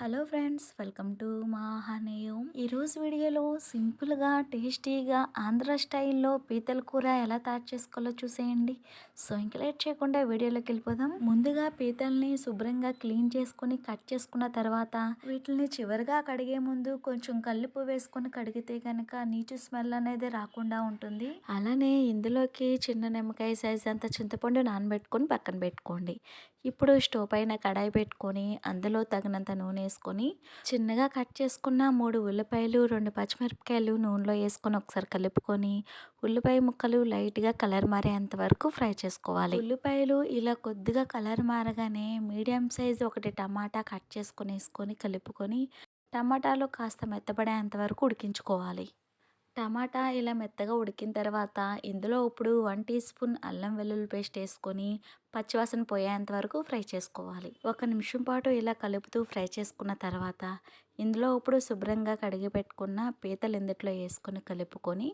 Hello friends welcome to మా హనేయం ఈరోజు వీడియోలో సింపుల్గా టేస్టీగా ఆంధ్ర స్టైల్లో పీతల కూర ఎలా తయారు చేసుకోవాలో చూసేయండి. సో ఇంకా లేట్ చేయకుండా వీడియోలోకి వెళ్ళిపోదాం. ముందుగా పీతల్ని శుభ్రంగా క్లీన్ చేసుకుని కట్ చేసుకున్న తర్వాత వీటిని చివరిగా కడిగే ముందు కొంచెం కల్లుపు వేసుకొని కడిగితే కనుక నీచు స్మెల్ అనేది రాకుండా ఉంటుంది. అలానే ఇందులోకి చిన్న నిమ్మకాయ సైజ్ అంత చింతపండు నానబెట్టుకొని పక్కన పెట్టుకోండి. ఇప్పుడు స్టవ్ పైన కడాయి పెట్టుకొని అందులో తగినంత నూనె వేసుకొని చిన్నగా కట్ చేసుకున్న మూడు ఉల్లిపాయలు రెండు పచ్చిమిరపకాయలు నూనెలో వేసుకొని ఒకసారి కలుపుకొని ఉల్లిపాయ ముక్కలు లైట్గా కలర్ మారేంత వరకు ఫ్రై చేసుకోవాలి. ఉల్లిపాయలు ఇలా కొద్దిగా కలర్ మారగానే మీడియం సైజ్ ఒకటి టమాటా కట్ చేసుకొని వేసుకొని కలుపుకొని టమాటాలు కాస్త మెత్తబడేంత వరకు ఉడికించుకోవాలి. టమాటా ఇలా మెత్తగా ఉడికిన తర్వాత ఇందులో ఇప్పుడు వన్ టీ స్పూన్ అల్లం వెల్లుల్లి పేస్ట్ వేసుకొని పచ్చివాసన పోయేంత వరకు ఫ్రై చేసుకోవాలి. ఒక నిమిషం పాటు ఇలా కలుపుతూ ఫ్రై చేసుకున్న తర్వాత ఇందులో ఇప్పుడు శుభ్రంగా కడిగి పెట్టుకున్న పీతలు ఇందుట్లో వేసుకొని కలుపుకొని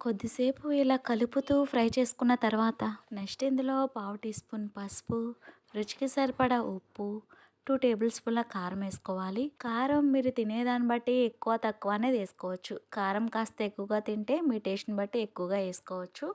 కొద్దిసేపు ఇలా కలుపుతూ ఫ్రై చేసుకున్న తర్వాత నెక్స్ట్ ఇందులో పావు టీ స్పూన్ పసుపు రుచికి సరిపడా ఉప్పు టూ టేబుల్ స్పూన్ల కారం వేసుకోవాలి. కారం మీరు తినేదాన్ని బట్టి ఎక్కువ తక్కువ అనేది వేసుకోవచ్చు. కారం కాస్త ఎక్కువగా తింటే మీ టేస్ట్ని బట్టి ఎక్కువగా వేసుకోవచ్చు.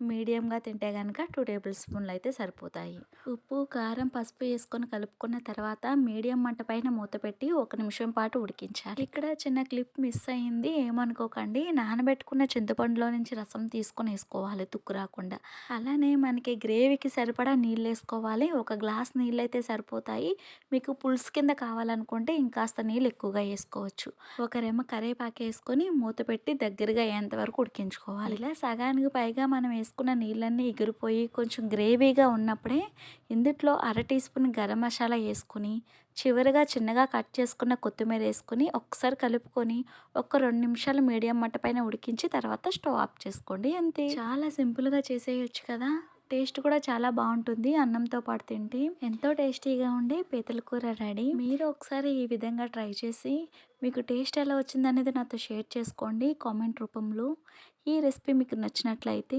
మీడియంగా తింటే కనుక టూ టేబుల్ స్పూన్లు అయితే సరిపోతాయి. ఉప్పు కారం పసుపు వేసుకొని కలుపుకున్న తర్వాత మీడియం మంట పైన మూత పెట్టి ఒక నిమిషం పాటు ఉడికించాలి. ఇక్కడ చిన్న క్లిప్ మిస్ అయింది ఏమనుకోకండి. నానబెట్టుకున్న చింతపండులో నుంచి రసం తీసుకొని వేసుకోవాలి తుక్కు రాకుండా. అలానే మనకి గ్రేవీకి సరిపడా నీళ్ళు వేసుకోవాలి. ఒక గ్లాస్ నీళ్ళు అయితే సరిపోతాయి. మీకు పులుసు కింద కావాలనుకుంటే ఇంకాస్త నీళ్ళు ఎక్కువగా వేసుకోవచ్చు. ఒక రెమ్మ కరేపాకు వేసుకొని మూత పెట్టి దగ్గరగా అయ్యేంత వరకు ఉడికించుకోవాలి. ఇలా సగానికి పైగా మనం వేసుకున్న నీళ్ళన్నీ ఎగిరిపోయి కొంచెం గ్రేవీగా ఉన్నప్పుడే ఇందుట్లో అర టీ స్పూన్ గరం మసాలా వేసుకొని చివరిగా చిన్నగా కట్ చేసుకున్న కొత్తిమీర వేసుకొని ఒకసారి కలుపుకొని ఒక రెండు నిమిషాలు మీడియం మట్ట పైన ఉడికించి తర్వాత స్టవ్ ఆఫ్ చేసుకోండి అంతే. చాలా సింపుల్గా చేసేయచ్చు కదా. టేస్ట్ కూడా చాలా బాగుంటుంది అన్నంతో పాటు తింటే. ఎంతో టేస్టీగా ఉండే పీతల కూర రెడీ. మీరు ఒకసారి ఈ విధంగా ట్రై చేసి మీకు టేస్ట్ ఎలా వచ్చిందనేది నాతో షేర్ చేసుకోండి కామెంట్ రూపంలో. ఈ రెసిపీ మీకు నచ్చినట్లయితే